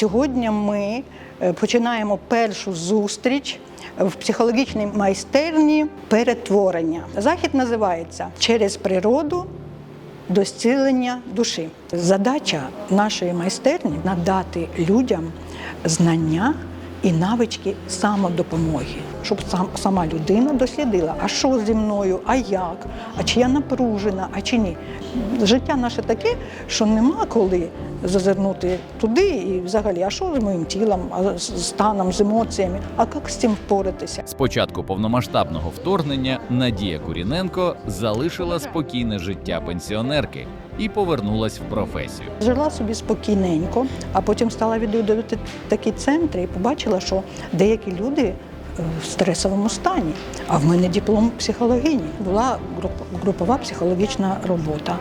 Сьогодні ми е, починаємо першу зустріч в психологічній майстерні перетворення. Захід називається Через природу до зцілення душі. Задача нашої майстерні надати людям знання і навички самодопомоги, щоб сам, сама людина дослідила, а що зі мною, а як, а чи я напружена, а чи ні. Життя наше таке, що нема коли зазирнути туди і взагалі, а що з моїм тілом, а з станом, з емоціями, а як з цим впоратися. З початку повномасштабного вторгнення Надія Куріненко залишила спокійне життя пенсіонерки і повернулась в професію. Жила собі спокійненько, а потім стала відвідувати такі центри і побачила, що деякі люди в стресовому стані. А в мене диплом психологині. Була груп- групова психологічна робота.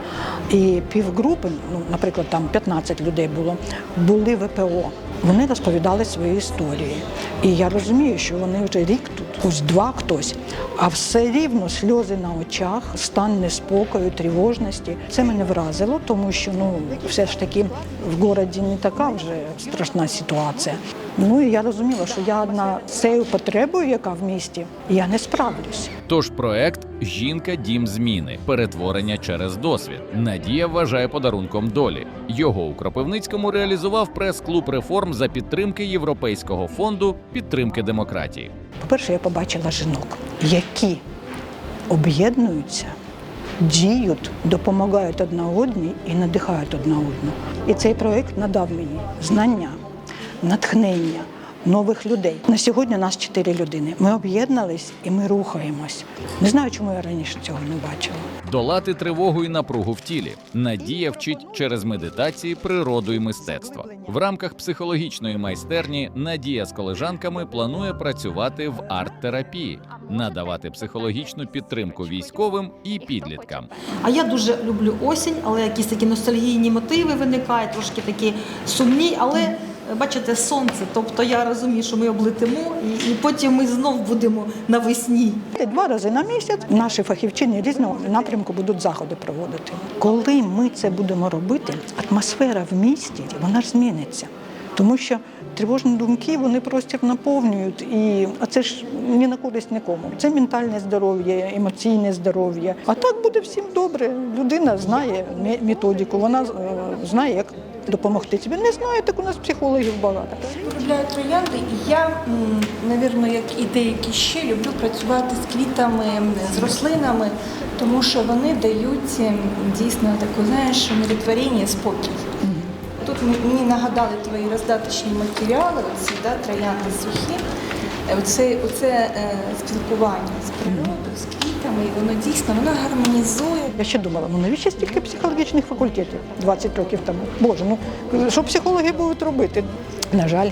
І півгрупи, ну, наприклад, там 15 людей було, були ВПО. Вони розповідали свої історії. І я розумію, що вони вже рік тут, ось два хтось, а все рівно сльози на очах, стан неспокою, тривожності. Це мене вразило, тому що ну все ж таки в городі не така вже страшна ситуація. Ну і я розуміла, що я одна з цією потребою, яка в місті, я не справлюсь. Тож проект Жінка Дім зміни перетворення через досвід. Надія вважає подарунком долі. Його у Кропивницькому реалізував прес-клуб реформ за підтримки Європейського фонду підтримки демократії. По-перше, я побачила жінок, які об'єднуються, діють, допомагають одна одній і надихають одна одну. І цей проєкт надав мені знання, натхнення нових людей. На сьогодні нас чотири людини. Ми об'єднались і ми рухаємось. Не знаю, чому я раніше цього не бачила. Долати тривогу і напругу в тілі. Надія вчить через медитації, природу і мистецтво. В рамках психологічної майстерні Надія з колежанками планує працювати в арт-терапії, надавати психологічну підтримку військовим і підліткам. А я дуже люблю осінь, але якісь такі ностальгійні мотиви виникають, трошки такі сумні, але бачите, сонце. Тобто я розумію, що ми облетимо, і, і потім ми знов будемо навесні. Два рази на місяць наші фахівчині різного напрямку будуть заходи проводити. Коли ми це будемо робити, атмосфера в місті вона ж зміниться, тому що тривожні думки вони простір наповнюють, і а це ж ні на користь нікому. Це ментальне здоров'я, емоційне здоров'я. А так буде всім добре. Людина знає ме- методику, вона е, знає, як допомогти собі. Не знає, так у нас психологів багато. Полюбляю троянди, і я, м, навірно, як і деякі ще, люблю працювати з квітами, з рослинами, тому що вони дають дійсно таку, знаєш, умиротворення, спокій. Тут мені нагадали твої роздаточні матеріали, оці да, троянди сухі. Е, Оце, оце е, спілкування з природою, з квітами, і воно дійсно воно гармонізує. Я ще думала, ну навіщо стільки психологічних факультетів 20 років тому? Боже, ну що психологи будуть робити? На жаль,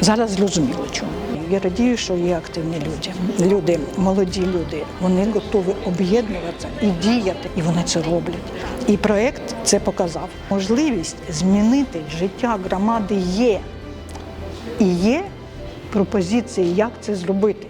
зараз зрозуміло чому. Я радію, що є активні люди. Люди, молоді люди, вони готові об'єднуватися і діяти, і вони це роблять. І проект це показав. Можливість змінити життя громади є. І є пропозиції, як це зробити.